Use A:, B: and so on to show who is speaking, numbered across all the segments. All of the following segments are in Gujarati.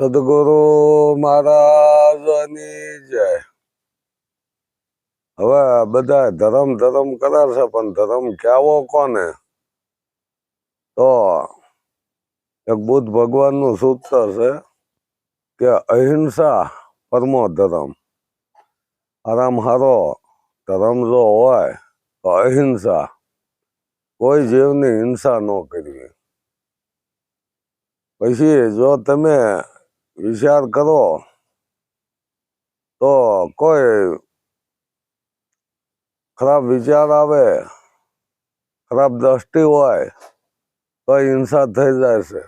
A: સદગુરુ મહારાજની જય. હવે બધા ધર્મ ધર્મ કરે છે, પણ ધર્મ કહેવો કોને? તો એક બુદ્ધ ભગવાનનું સૂત્ર છે કે અહિંસા પરમો ધર્મ. આરામ હારો ધર્મ જો હોય તો અહિંસા. કોઈ જીવની હિંસા ન કરવી. પછી જો તમે વિચાર કરો, તો કોઈ ખરાબ વિચાર આવે, ખરાબ દ્રષ્ટિ હોય, તો હિંસા થઈ જાય છે.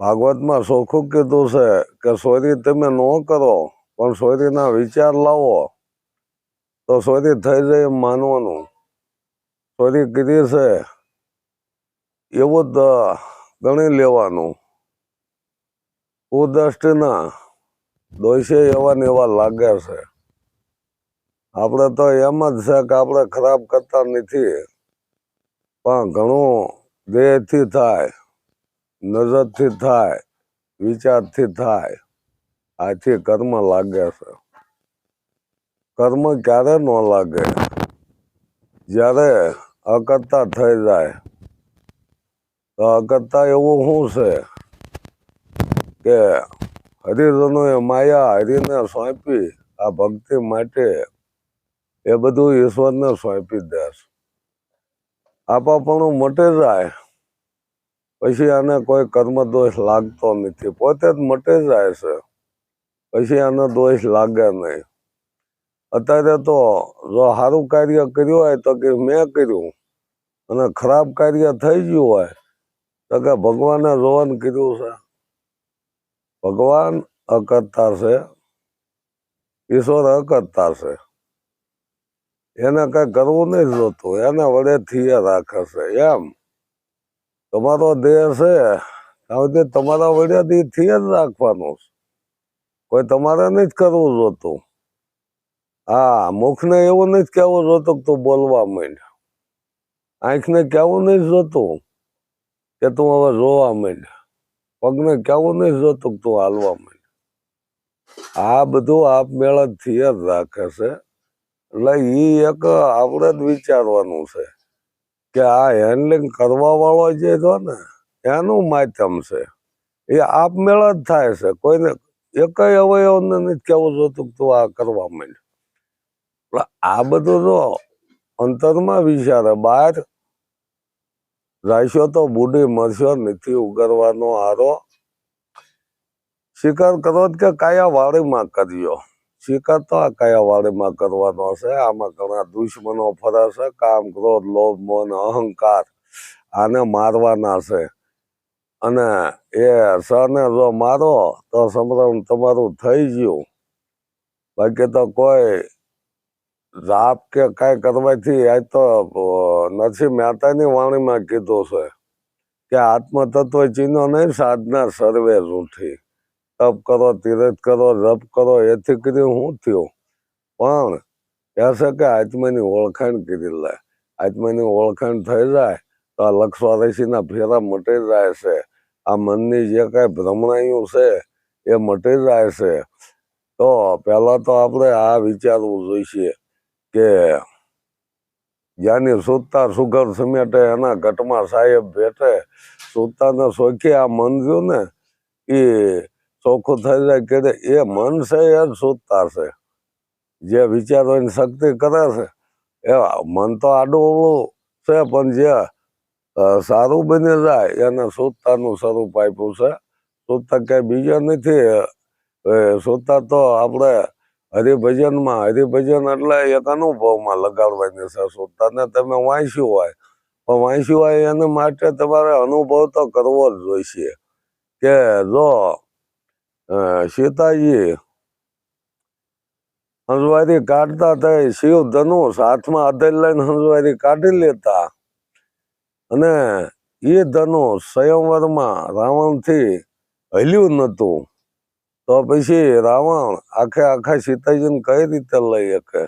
A: ભાગવતમાં ચોખ્ખું કીધું છે કે સોરી તમે ન કરો, પણ સોરીના વિચાર લાવો, તો સોરી થઈ જાય એમ માનવાનું. સોરી કીધી છે, એવું જ ગણી લેવાનું. કુદ્રષ્ટિના દોષે એવા ને એવા લાગે છે. આપણે તો એમ જ છે કે આપણે ખરાબ કરતા નથી. પણ ઘણું દેહથી થાય, નજરથી થાય, વિચારથી થાય, આથી કર્મ લાગે છે. કર્મ ક્યારે ન લાગે? જ્યારે અકર્તા થઈ જાય. તો અકર્તા એવું શું છે? કે હરિજનોએ માયા હરિને સોંપી, આ ભક્તિ માટે એ બધું ઈશ્વરને સોંપી દેશ આપાપણું મટે જાય, પછી આને કોઈ કર્મ દોષ લાગતો નથી. પોતે જ મટે જાય છે, પછી આને દોષ લાગે નહીં. અત્યારે તો જો સારું કાર્ય કર્યું હોય તો કે મેં કર્યું, અને ખરાબ કાર્ય થઈ ગયું હોય તો કે ભગવાને રોહન કર્યું છે. ભગવાન અકર્તા છે, ઈશ્વર અકર્તા છે. એને કઈ કરવું નહીં જોતું, એને વડે થઈએ રાખે છે, એમ. તમારો દેહ છે ત્યાં તમારા વડેથી થઈએ જ રાખવાનું છે. કોઈ તમારે નહીં જ કરવું જોતું. હા, મુખને એવું નહીં જ કહેવું જોતું તું બોલવા માંડ. આંખને કહેવું નહીં જોતું કે તું હવે જોવા માંડ. પગને ક્યાં નહીં જ તો હાલવા માંડ. આ બધું આપમેળ જ થી જ રાખે છે. એટલે એ એક આપણે જ વિચારવાનું છે કે આ હેન્ડલિંગ કરવા વાળો જે છો ને, એનું માધ્યમ છે. એ આપમેળ જ થાય છે. કોઈને એકય અવયવને નથી કહેવું જોતું તું આ કરવા માંડ. આ બધું જો અંતરમાં વિચારે, બહાર રાખ્યો તો બુઢી મરશો નથી ઉગરવાનો આરો શિકાર કરો કે કયા વાડીમાં કર્યો. શિકાર તો આ કયા વાળીમાં કરવાનો છે. આમાં ઘણા દુશ્મનો ફરે છે. કામ, ક્રોધ, લોભ, મન, અહંકાર આને મારવાના છે. અને એ સરને જો મારો તો સમરણ તમારું થઈ ગયું. બાકી તો કોઈ જાપ કે કાંઈ કરવાથી આ તો નથી, મહેતાની વાણીમાં કીધું છે કે આત્મતત્વ ચિહ્નો નહીં, સાધના સર્વે રૂઠી. તપ કરો, તીરથ કરો, જપ કરો, એથી કર્યું હું થયું? પણ કહે છે કે આત્માની ઓળખાણ કરી લે. આત્માની ઓળખાણ થઈ જાય તો આ લક્ષવારસીના ફેરા મટી જાય છે. આ મનની જે કાંઈ ભ્રમણાયું છે એ મટી જાય છે. તો પહેલાં તો આપણે આ વિચારવું જોઈશે કે જ્યાંની સુતા સુગર સમેટે, એના ઘટમાં સાહેબ ભેટે સુતાને શોખી આ મન રહ્યું ને એ ચોખ્ખું થઈ જાય, કે એ મન છે એ જ સુતા છે. જે વિચારોની શક્તિ કરે છે. એ મન તો આડું અવળું છે, પણ જે સારું બની જાય, એને સુતાનું સ્વરૂપ આપ્યું છે. સુતા કઈ બીજા નથી સુતા તો આપણે હરિભજનમાં, હરિભજન એટલે એક અનુભવમાં લગાડવાની છે. સુતાને તમે વાંચ્યું હોય, પણ વાંચ્યું હોય એને માટે તમારે અનુભવ તો કરવો જ જોઈશે કે જો સીતાજી હંસવારી કાઢતા થઈ શિવ ધનુષ હાથમાં અધેલ લઈને હંસવારી કાઢી લેતા અને એ ધનુષ સ્વયંવરમાં રાવણથી હલ્યું નતું તો પછી રાવણ આખે આખા સીતાજીને કઈ રીતે લઈ શકે?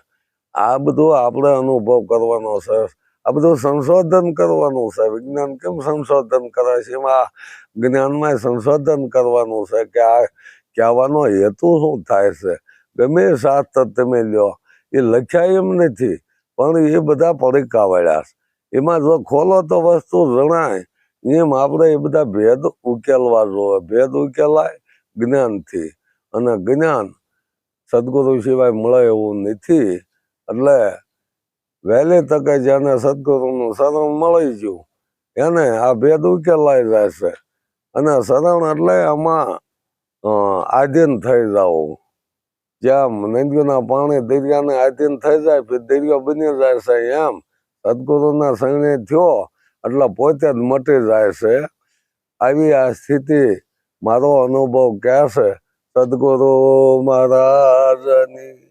A: આ બધું આપણે અનુભવ કરવાનો છે. આ બધું સંશોધન કરવાનું છે. વિજ્ઞાન કેમ સંશોધન કરે છે? એમાં જ્ઞાનમાં સંશોધન કરવાનું છે કે આ કહેવાનો હેતુ શું થાય છે? ગમે શાસ્ત્ર તમે લ્યો. એ લખ્યા એમ નથી, પણ એ બધા પડીકા વળ્યા છે. એમાં જો ખોલો તો વસ્તુ જણાય. એમ આપણે એ બધા ભેદ ઉકેલવા જોઈએ. ભેદ ઉકેલાય જ્ઞાનથી. અને જ્ઞાન સદગુરુ સિવાય મળે એવું નથી. એટલે વહેલી તકે જેને સદગુરુનું શરણ મળી ગયું, એને આ ભેદ ઉકેલાઈ છે અને શરણ એટલે આમાં આધીન થઈ જવું. જેમ નદીઓના પાણી દરિયાને આધીન થઈ જાય પછી દરિયો બની જાય છે એમ. સદગુરુના શરણે થયો, એટલે પોતે જ મટી જાય છે આવી આ સ્થિતિ મારો અનુભવ કહે છે સદગુરુ મહારાજની